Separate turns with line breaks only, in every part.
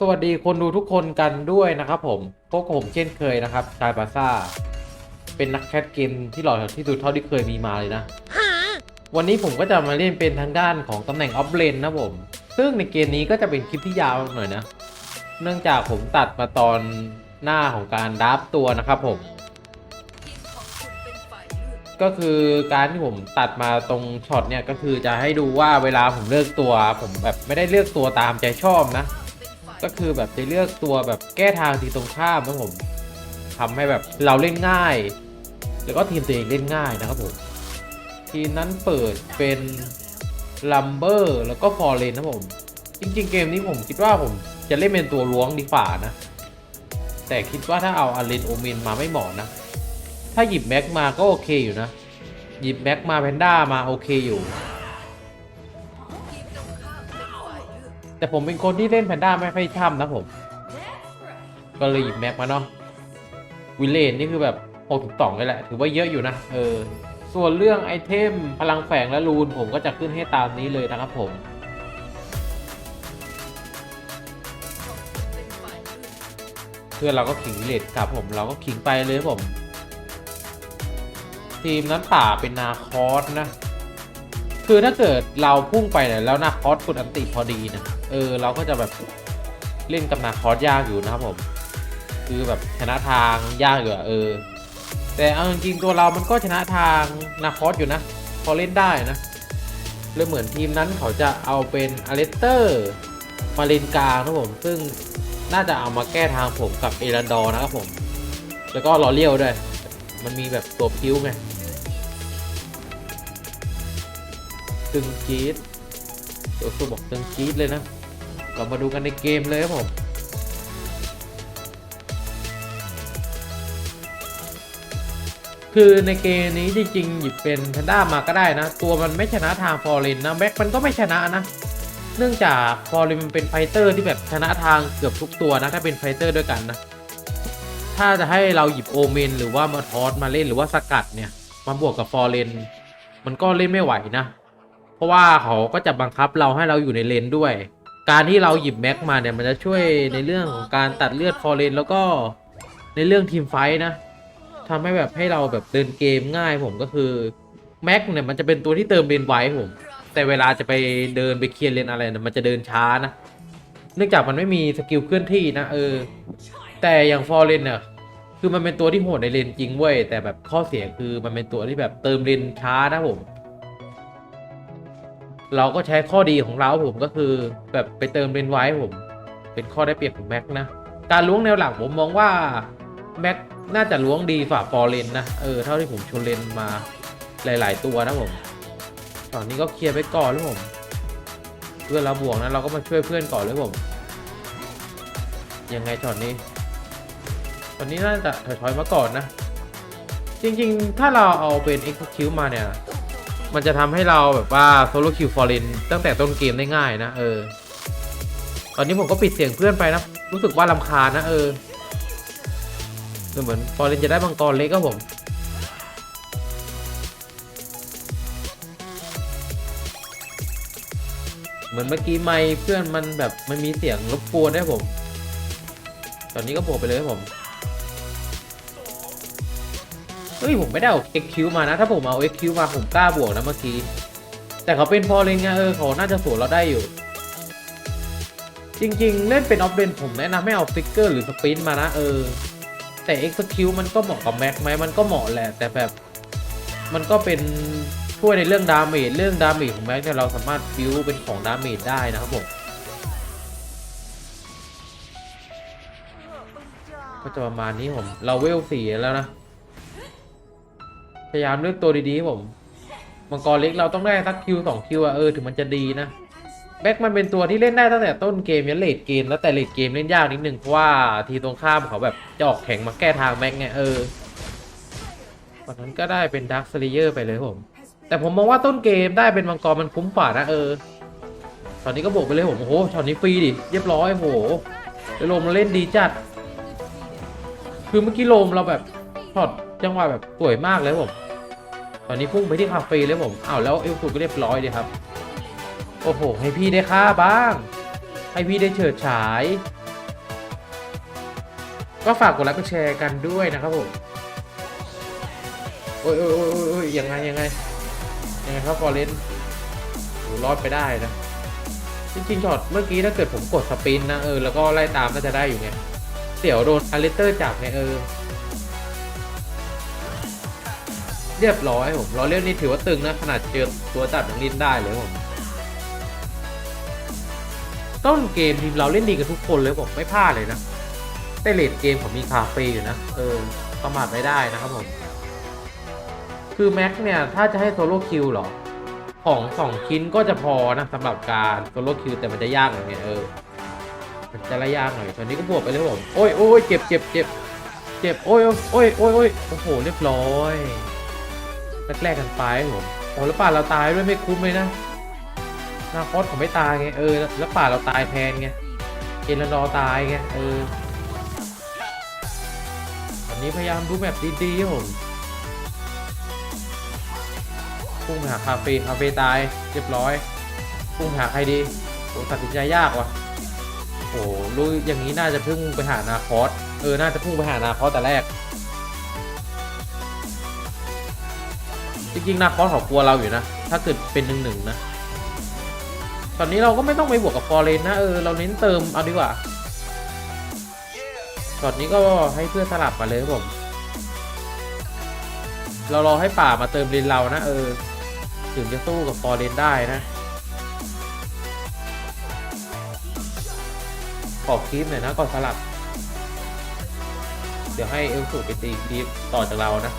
สวัสดีคนดูทุกคนกันด้วยนะครับผมพวกผมเช่นเคยนะครับชายบาซ่า เป็นนักแคสเกมที่หล่อที่สุดเท่าที่เคยมีมาเลยนะ วันนี้ผมก็จะมาเล่นเป็นทางด้านของตำแหน่งออฟเลนนะผม ซึ่งในเกมนี้ก็จะเป็นคลิปที่ยาวหน่อยนะ เนื่องจากผมตัดมาตอนหน้าของการดับตัวนะครับผม ก็คือการที่ผมตัดมาตรงช็อตเนี่ยก็คือจะให้ดูว่าเวลาผมเลือกตัว ผมแบบไม่ได้เลือกตัวตามใจชอบนะ ก็คือแบบจะเลือกตัวแบบแก้ทางทีตรงข้ามนะผมทำให้แบบเราเล่นง่าย แล้วก็ทีมตัวเองเล่นง่ายนะครับผมทีมนั้นเปิดเป็นลัมเบอร์แล้วก็ฟอร์เรนนะผม จริง ๆ เกมนี้ผมคิดว่าผมจะเล่นเป็นตัวล้วงดีฝ่านะ แต่คิดว่าถ้าเอาอารินโอเมนมาไม่เหมาะนะ ถ้าหยิบแม็กมาก็โอเคอยู่นะ หยิบแม็กมาแพนด้ามาโอเคอยู่ แต่ผมเป็นคนที่เล่นแพนด้าไม่ค่อยช่ำนะผม ก็เลยหยิบแม็กมาเนาะวิลเลนนี่คือแบบ6ถึง2เลยแหละ ถือว่าเยอะอยู่นะ เออ ส่วนเรื่องไอเทมพลังแฝงและรูนผมก็จะขึ้นให้ตามนี้เลยนะครับผมเพื่อนเราก็ขิงเลดครับผมเราก็ขิงไปเลยผม ทีมนั้นป่าเป็นนาคอสนะ คือถ้าเกิดเราพุ่งไปเนี่ยแล้วนาคอสกดอันติพอดีนะ เออเราก็จะแบบเล่นกับนาคอสยากอยู่นะครับผม คือแบบชนะทางยากอยู่อะเออ แต่เอาจริงๆตัวเรามันก็ชนะทางนาคอสอยู่นะ พอเล่นได้นะเลยเหมือนทีมนั้นเขาจะเอาเป็นอเลสเตอร์มาเลนกลางนะครับผมซึ่งน่าจะเอามาแก้ทางผมกับเอรันดอร์นะครับผม แล้วก็ลอเลียวด้วย มันมีแบบตัวพิ้วไงตึงจีดตัวตัวบอกตึงจีดเลยนะ เรามาดูกันในเกมเลยครับผมคือในเกมนี้จริงๆหยิบเป็นแพนด้ามาก็ได้นะ ตัวมันไม่ชนะทางฟอร์เรนนะแบ็คมันก็ไม่ชนะนะ เนื่องจากฟอร์เรนมันเป็นไฟเตอร์ที่แบบชนะทางเกือบทุกตัวนะ ถ้าเป็นไฟเตอร์ด้วยกันนะ ถ้าจะให้เราหยิบโอเมนหรือว่ามาทอสมาเล่นหรือว่าสกัดเนี่ยมาบวกกับฟอร์เรนมันก็เล่นไม่ไหวนะ เพราะว่าเขาก็จะบังคับเราให้เราอยู่ในเลนด้วย การที่เราหยิบแม็กมาเนี่ยมันจะช่วยในเรื่องของการตัดเลือดฟอร์เรนแล้วก็ในเรื่องทีมไฟท์นะทำให้แบบให้เราแบบเดินเกมง่ายผมก็คือแม็กเนี่ยมันจะเป็นตัวที่เติมเลนไว้ผม แต่เวลาจะไปเดินไปเคลียร์เลนอะไรเนี่ยมันจะเดินช้านะ เนื่องจากมันไม่มีสกิลเคลื่อนที่นะเออ แต่อย่างฟอร์เรนเนี่ยคือมันเป็นตัวที่โหดในเลนจริงเว้ยแต่แบบข้อเสียคือมันเป็นตัวที่แบบเติมเลนช้านะผม เราก็ใช้ข้อดีของเราผมก็คือแบบไปเติมเลนไว้ผม เป็นข้อได้เปรียบของแม็กนะ การล้วงแนวหลังผมมองว่าแม็กน่าจะล้วงดีฝ่าฟอร์เรนนะเออเท่าที่ผมชนเลนมาหลาย ๆ ตัวนะผม ตอนนี้ก็เคลียร์ไปก่อนแล้วผม เพื่อนเราบวกนะเราก็มาช่วยเพื่อนก่อนเลยผม ยังไงช็อตนี้ตอนนี้น่าจะถอยๆมาก่อนนะ จริง ๆ ถ้าเราเอาเป็น execute มาเนี่ย มันจะทำให้เราแบบว่า solo kill f o r e n ตั้งแต่ต้นเกมได้ง่ายนะเออ ตอนนี้ผมก็ปิดเสียงเพื่อนไปนะ รู้สึกว่าลำคาญนะเออเหมือนฟอร์เรนจะได้มังกรเล็กครับผมเหมือนเมื่อกี้ไม่เพื่อนมันแบบมันมีเสียงรบกวนได้ผม ตอนนี้ก็บวกไปเลยครับผม เฮ้ยผมไม่ได้เอา XQ มานะ ถ้าผมเอา XQ มาผมกล้าบวกนะเมื่อกี้ แต่เขาเป็นพอเลนไงเออเขาน่าจะสวนเราได้อยู่ จริงๆ เล่นเป็นออฟเลนผมแนะนำให้เอาฟิกเกอร์หรือสปินมานะเออ แต่ XQ มันก็เหมาะกับแม็กไหมมันก็เหมาะแหละ แต่แบบ มันก็เป็นช่วยในเรื่องดาเมจเรื่องดาเมจของแม็กเนี่ยเราสามารถบิวเป็นของดาเมจได้นะครับผมก็จะประมาณนี้ผม เราเวลสี่แล้วนะ พยายามเลือกตัวดีๆผมมังกรเล็กเราต้องได้สักคิวสองคิวอะเออถึงมันจะดีนะแบ็กมันเป็นตัวที่เล่นได้ตั้งแต่ต้นเกมยันเลดเกมแล้วแต่เลดเกมเล่นยากนิดนึงเพราะว่าทีตรงข้ามเขาแบบจะออกแข่งมาแก้ทางแม็กไงเออวันนั้นก็ได้เป็นดักสเลเยอร์ไปเลยผม แต่ผมมองว่าต้นเกมได้เป็นมังกรมันคุ้มกว่านะเออตอนนี้ก็บวกไปเลยผมโอ้โหช็อตนี้ฟรีดิเรียบร้อยโอ้โหแล้วโลมเราเล่นดีจัด คือเมื่อกี้โลมเราแบบช็อต จังหวะแบบสวยมากเลยผม ตอนนี้พุ่งไปที่คาเฟ่เลยผมอ้าวแล้วเอลสูก็เรียบร้อยดีครับ โอ้โห ให้พี่ได้ค่าบ้าง ให้พี่ได้เฉิดฉาย ก็ฝากกดไลค์กดแชร์กันด้วยนะครับผม โอ้ยโอ้ยโอ้ยโอ้ยยังไงยังไงยังไงครับฟอร์เรนรอดไปได้นะจริงๆช็อตเมื่อกี้ถ้าเกิดผมกดสปินนะเออแล้วก็ไล่ตามน่าจะได้อยู่ไงเสี่ยวโดนอลิเตอร์จับไงเออ เรียบร้อยผมเราเล่นนี่ถือว่าตึงนะขนาดเจอตัวจับยังลิ้นได้เลยผมต้นเกมทีมเราเล่นดีกันทุกคนเลยผมไม่พลาดเลยนะแต่เลดเกมผมมีคาเฟ่อยู่นะเออประมาทไม่ได้นะครับผมคือแม็กเนี่ยถ้าจะให้โซโล่คิวหรอของสองชิ้นก็จะพอนะสำหรับการโซโล่คิวแต่มันจะยากหน่อยไงเออมันจะละยากหน่อยตอนนี้ก็บวกไปเลยผมโอ้ยโอ้ยเจ็บเจ็บเจ็บเจ็บโอ้ยโอ้ยโอ้ยโอ้ยโอ้โหเรียบร้อย แรกๆกันไปผมโอ้แล้วป่าเราตายด้วยไม่คุ้มเลยนะนาคอสผมไม่ตายไงเออแล้วป่าเราตายแทนไงเอรนอตายไงเออตอนนี้พยายามดูแบบดีๆครับผมพุ่งหาคาเฟ่คาเฟ่ตายเรียบร้อยพุ่งหาใครดีโอ้ตัดสินใจยากว่ะโอ้รู้อย่างนี้น่าจะพุ่งไปหานาคอสเออน่าจะพุ่งไปหานาคอสแต่แรก จริงๆนาคอสเขากลัวเราอยู่นะ ถ้าเกิดเป็นหนึ่งหนึ่งนะ ตอนนี้เราก็ไม่ต้องไปบวกกับฟอร์เรนนะ เออ เราเน้นเติมเอาดีกว่าตอนนี้ก็ให้เพื่อนสลับมาเลยครับผม เรารอให้ป่ามาเติมเลนเรานะ เออ ถึงจะสู้กับฟอร์เรนได้นะ ขอคลิปหน่อยนะก่อนสลับ เดี๋ยวให้เอลสูไปตีคลิปต่อจากเรานะ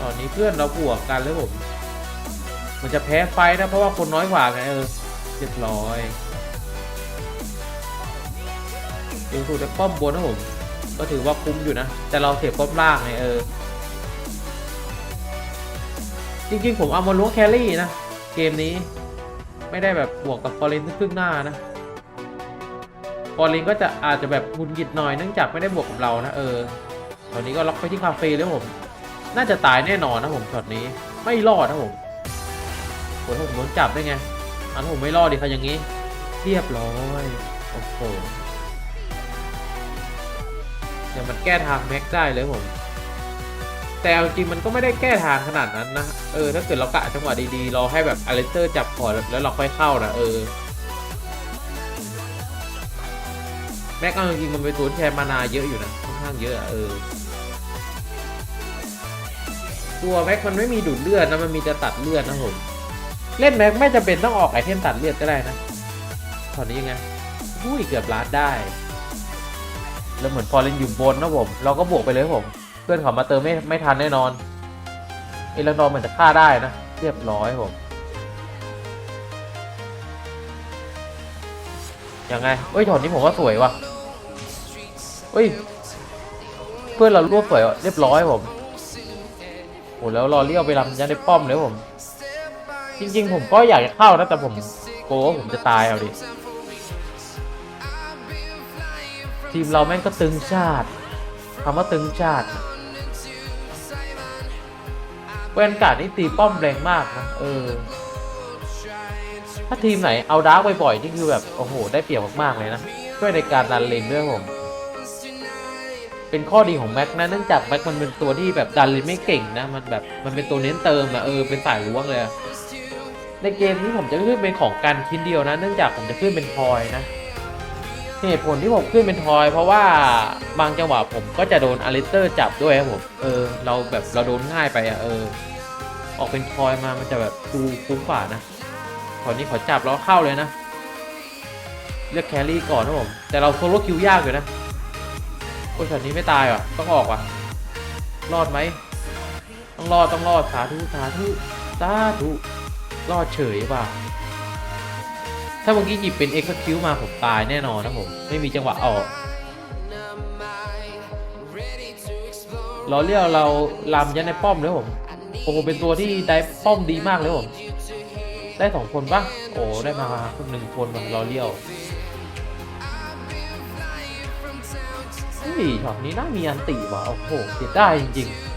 ตอนนี้เพื่อนเราบวกกันแล้วผม มันจะแพ้ไฟนะเพราะว่าคนน้อยกว่าไงเออเรียบร้อยเอลสูได้ป้อมบนนะผม ก็ถือว่าคุ้มอยู่นะ แต่เราเสียป้อมล่างไงเออ จริงๆผมเอามาล้วงแครี่นะ เกมนี้ ไม่ได้แบบบวกกับฟอร์เรนครึ่งหน้านะฟอร์เรนก็จะอาจจะแบบหุนหงิดหน่อยเนื่องจากไม่ได้บวกกับเรานะเออตอนนี้ก็ล็อกไปที่คาเฟ่แล้วผม น่าจะตายแน่นอนนะผมช็อตนี้ไม่รอดนะผมโหถ้าผมโดนจับได้ไงอันผมไม่รอดดิครับอย่างนี้ เรียบร้อยโอ้โหเดี๋ยวมันแก้ทางแม็กได้เลยผมแต่เอาจริงมันก็ไม่ได้แก้ทางขนาดนั้นนะ เออ ถ้าเกิดเรากะจังหวะดีๆรอให้แบบอเลสเตอร์จับก่อนแล้วเราค่อยเข้านะเออ แม็กเอาจริงๆมันเป็นตัวที่แชร์มานาเยอะอยู่นะ ค่อนข้างเยอะอะเออ ตัวแม็กมันไม่มีดูดเลือดนะมันมีจะตัดเลือดนะผมเล่นแม็กไม่จำเป็นต้องออกไอเทมตัดเลือดก็ได้นะตอนนี้ยังไงอุ้ยเกือบล้านได้ แล้วเหมือนพอเล่นอยู่บนนะผม เราก็บวกไปเลยผม เพื่อนเขามาเติมไม่ไม่ทันแน่นอนเอลังดอร์เหมือนจะฆ่าได้นะ เรียบร้อยผมยังไงเอ้ยถอนนี้ผมว่าสวยว่ะเอ้ย เพื่อนเรารวบสวยเรียบร้อยผม โอ้แล้วรอเลี้ยวไปรำยันในป้อมเลยผม จริงๆ ผมก็อยากจะเข้านะแต่ผมกลัวว่าผมจะตายเอาดิ ทีมเราแม่งก็ตึงชาติคำว่าตึงชาติเวนการ์ดนี่ตีป้อมแรงมากนะเออ ถ้าทีมไหนเอาดาร์กบ่อยๆนี่คือแบบ โอ้โห ได้เปรียบมากๆเลยนะ ช่วยในการดันเลนด้วยผม เป็นข้อดีของแม็กนะเนื่องจากแม็กมันเป็นตัวที่แบบดันเลนไม่เก่งนะ มันแบบมันเป็นตัวเน้นเติมอะเออเป็นสายล้วงเลยอะในเกมนี้ผมจะขึ้นเป็นของกันชิ้นเดียวนะ เนื่องจากผมจะขึ้นเป็นทอยนะเหตุผลที่ผมขึ้นเป็นทอย เพราะว่าบางจังหวะผมก็จะโดนอลิสเตอร์จับด้วยครับผมเออเราแบบเราโดนง่ายไปอะเออ ออกเป็นทอยมามันจะแบบดูคุ้มกว่านะตอนนี้ขอจับแล้วเข้าเลยนะเลือกแครี่ก่อนนะผมแต่เราโซโล่คิวยากอยู่นะ โอ้ยช็อตนี้ไม่ตายว่ะต้องออกว่ะ รอดไหม ต้องรอดต้องรอดสาธุสาธุสาธุรอดเฉยว่ะ ถ้าเมื่อกี้หยิบเป็น execute มาผมตายแน่นอนนะผม ไม่มีจังหวะออกเราเรียกเราลำยันในป้อมเลยผม โอ้โหเป็นตัวที่ได้ป้อมดีมากเลยผม ได้สองคนปะโอ้ได้มาหนึ่งคนมันเราเลี้ยว ยช็อตนี้น่ามีอันติว่ะโอ้โหเสียได้จริงๆ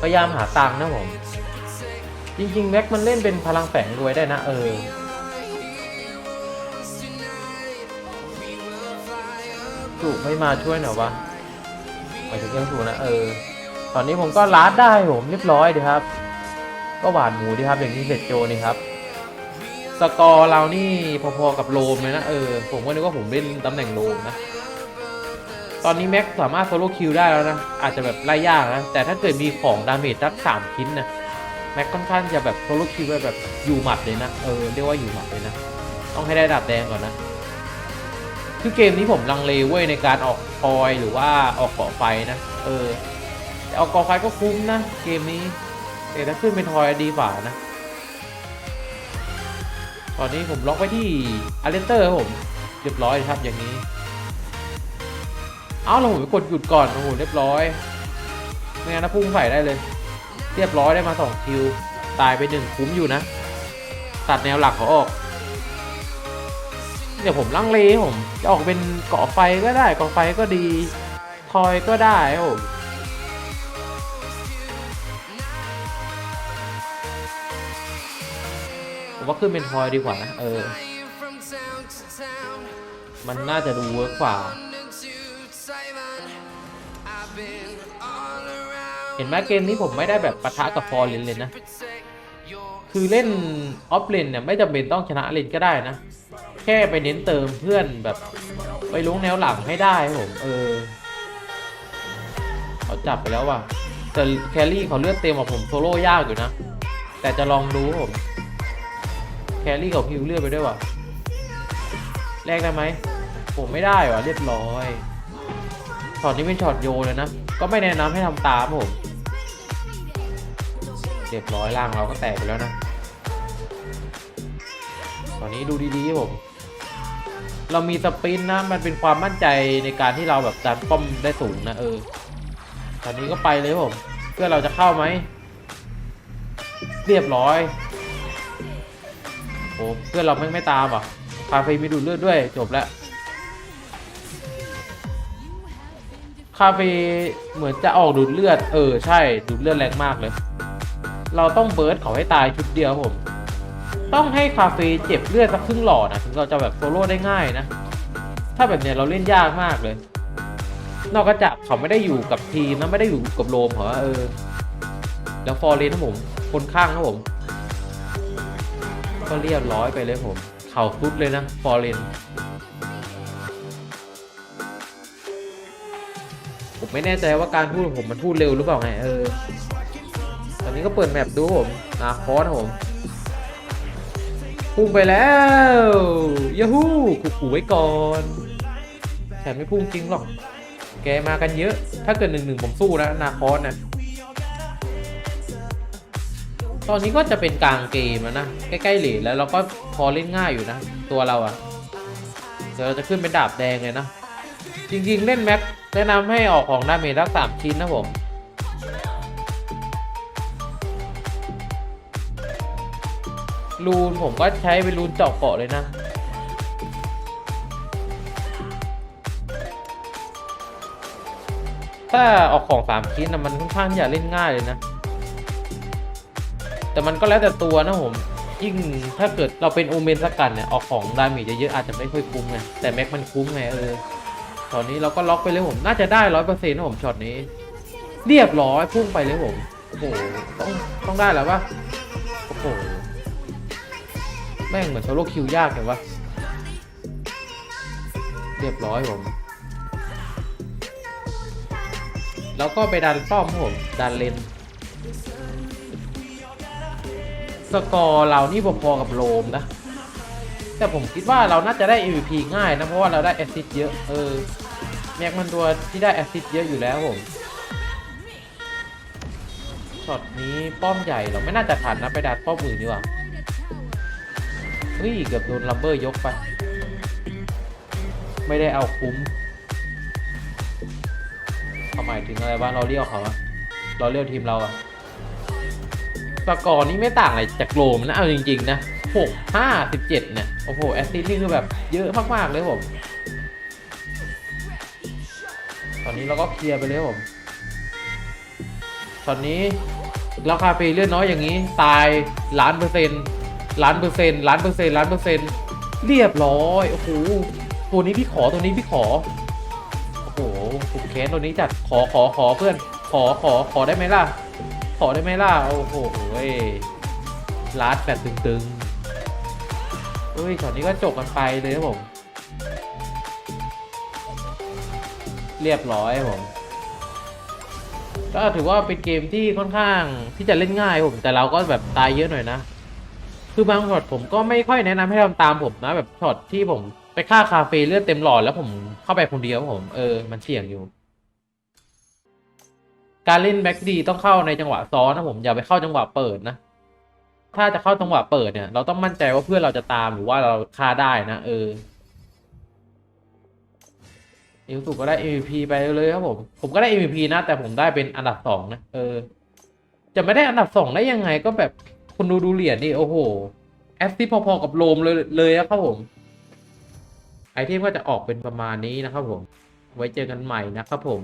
พยายามหาตังค์นะผม จริงๆแม็กมันเล่นเป็นพลังแฝงรวยได้นะ เออสูไม่มาช่วยหน่อยวะหมายถึงเอ็มสูนะเออ ตอนนี้ผมก็ลาดได้ผมเรียบร้อยดีครับ ก็หวานหมูดีครับอย่างที่เสร็จโจนี่ครับ สกอร์เรานี่พอๆกับโลมเลยนะเออผมก็นึกว่าผมเล่นตำแหน่งโลมนะ ตอนนี้แม็กสามารถโซโล่คิวได้แล้วนะ อาจจะแบบไล่ยากนะ แต่ถ้าเกิดมีของดาเมจสักสามชิ้นนะแม็กค่อนข้างจะแบบโซโล่คิวแบบอยู่หมัดเลยนะเออเรียกว่าอยู่หมัดเลยนะ ต้องให้ได้ดาบแดงก่อนนะคือเกมนี้ผมลังเลเว้ยในการออกคอยหรือว่าออกเกาะไฟนะเออแต่ออกเกาะไฟก็คุ้มนะเกมนี้แต่ถ้าขึ้นเป็นทอยดีกว่านะ ตอนนี้ผมล็อกไว้ที่อาร์เตอร์ครับผม เรียบร้อยครับอย่างนี้ เอาเราผมไปกดหยุดก่อนโอ้โหเรียบร้อย ไม่งั้นนะพุ่งใส่ได้เลย เรียบร้อยได้มาสองคิว ตายไปหนึ่งคุ้มอยู่นะ ตัดแนวหลักเขาออก เดี๋ยวผมลังเลผมจะออกเป็นเกาะไฟก็ได้เกาะไฟก็ดี ทอยก็ได้ครับผม ว่าขึ้นเป็นทอยดีกว่านะ เออ มันน่าจะดูเวิร์กกว่า เห็นไหมเกมนี้ผมไม่ได้แบบปะทะกับฟอร์เรนเลยนะ คือเล่นออฟเลนเนี่ยไม่จำเป็นต้องชนะเลนก็ได้นะ แค่ไปเน้นเติมเพื่อนแบบไปลงแนวหลังให้ได้ผมเออเขาจับไปแล้วว่ะแต่แครี่เขาเลือดเต็มกว่าผมโซโล่ยากอยู่นะ แต่จะลองดูผม รี่เขาพิวเลือดไปด้วยว่ะแลกได้ไหมผมไม่ได้ว่ะเรียบร้อยช็อตนี้เป็นช็อตโยนเลยนะ ก็ไม่แนะนำให้ทำตามผมเรียบร้อยล่างเราก็แตกไปแล้วนะ ตอนนี้ดูดีๆครับผม เรามีสปรินต์นะ มันเป็นความมั่นใจในการที่เราแบบดันป้อมได้สูงนะเออ ตอนนี้ก็ไปเลยครับผม เพื่อเราจะเข้าไหม เรียบร้อย โอ้เพื่อนเราไม่ไม่ตามอะคาเฟ่มีดูดเลือดด้วยจบแล้วคาเฟ่เหมือนจะออกดูดเลือด เออใช่ดูดเลือดแรงมากเลย เราต้องเบิร์ดเขาให้ตายชุดเดียวผม ต้องให้คาเฟ่เจ็บเลือดสักครึ่งหลอดนะถึงเราจะแบบโซโล่ได้ง่ายนะ ถ้าแบบเนี้ยเราเล่นยากมากเลย นอกจากเขาไม่ได้อยู่กับทีมนะไม่ได้อยู่กับโรมเหรอเออ แล้วฟอร์เรนนะผม คนข้างนะผม ก็เรียบร้อยไปเลยผม เข่าสุดเลยนะฟอร์เรนผมไม่แน่ใจว่าการพูดของผมมันพูดเร็วหรือเปล่าไงเออ ตอนนี้ก็เปิดแมปดูผมนาคอสผมพุ่งไปแล้วยาฮูขู่ขู่ไว้ก่อนแต่ไม่พุ่งจริงหรอก แกมากันเยอะ ถ้าเกิดหนึ่งหนึ่งผมสู้นะนาคอสนะ ตอนนี้ก็จะเป็นกลางเกมแล้วนะ ใกล้ๆเหลนแล้วเราก็พอเล่นง่ายอยู่นะ ตัวเราอะเดี๋ยวเราจะขึ้นเป็นดาบแดงเลยนะ จริงๆ เล่นแม็กแนะนำให้ออกของดาเมจรักสามชิ้นนะผมรูนผมก็ใช้เป็นรูนเจาะเกาะเลยนะ ถ้าออกของสามชิ้นนะมันค่อนข้างที่จะเล่นง่ายเลยนะ แต่มันก็แล้วแต่ตัวนะผมยิ่งถ้าเกิดเราเป็นโอเมนสกัดเนี่ยออกของดาเมจเยอะๆอาจจะไม่ค่อยคุ้มไงแต่แม็กมันคุ้มไงเออตอนนี้เราก็ล็อกไปเลยผมน่าจะได้ร้อยเปอร์เซ็นต์นะผมช็อตนี้ เรียบร้อยพุ่งไปเลยผมโอ้โหต้องต้องได้แล้วปะโอ้โหแม่งเหมือนโซโล่คิวยากเลยวะเรียบร้อยผมแล้วก็ไปดันป้อมผมดันเลน สกอร์เรานี่พอๆกับโรมนะ แต่ผมคิดว่าเราน่าจะได้ MVP ง่ายนะ เพราะว่าเราได้แอสซิสต์เยอะ เออ แม็กมันตัวที่ได้แอสซิสต์เยอะอยู่แล้วผมช็อตนี้ป้อมใหญ่เราไม่น่าจะทันนะไปดัดป้อมอื่นดีกว่าเฮ้ยเกือบโดนลัมเบอร์ยกไป ไม่ได้เอาคุ้มเขาหมายถึงอะไรบ้างเราเรียกเขาอะเราเรียกทีมเราอะ สกอร์นี่ไม่ต่างอะไรจากโรมนะเอาจริง ๆ นะหกห้าสิบเจ็ดเนี่ย โอ้โห แอสซิสต์นี่คือแบบเยอะมาก ๆ เลยผม ตอนนี้เราก็เคลียร์ไปเลยผม ตอนนี้ราคาเฟรเลือดน้อยอย่างนี้ ตายล้านเปอร์เซ็นต์ล้านเปอร์เซ็นต์ล้านเปอร์เซ็นต์ล้านเปอร์เซ็นต์เรียบร้อย โอ้โห ตัวนี้พี่ขอตัวนี้พี่ขอผมแค้นตัวนี้จัดขอขอขอเพื่อน ขอขอขอได้ไหมล่ะ ขอได้ไหมล่ะ โอ้โหเว้ยลาดแบบตึงๆเฮ้ยช็อตนี้ก็จบกันไปเลยครับผม เรียบร้อยผม ก็ถือว่าเป็นเกมที่ค่อนข้างที่จะเล่นง่ายผม แต่เราก็แบบตายเยอะหน่อยนะ คือบางช็อตผมก็ไม่ค่อยแนะนำให้ทำตามผมนะ แบบช็อตที่ผมไปฆ่าคาเฟ่เลือดเต็มหลอดแล้วผมเข้าไปคนเดียวผม เออ มันเสี่ยงอยู่ การเล่นแบ็กดีต้องเข้าในจังหวะซ้อนนะผมอย่าไปเข้าจังหวะเปิดนะ ถ้าจะเข้าจังหวะเปิดเนี่ย เราต้องมั่นใจว่าเพื่อนเราจะตามหรือว่าเราฆ่าได้นะ เออเอลสุก็ได้ MVP ไปเลยครับผม ผมก็ได้ MVP นะ แต่ผมได้เป็นอันดับสองนะ เออ จะไม่ได้อันดับสองได้ยังไงก็แบบคุณดูดูเหรียญดิโอ้โห แอสซิพอๆกับโลมเลยเลยครับผม ไอเทมก็จะออกเป็นประมาณนี้นะครับผม ไว้เจอกันใหม่นะครับผม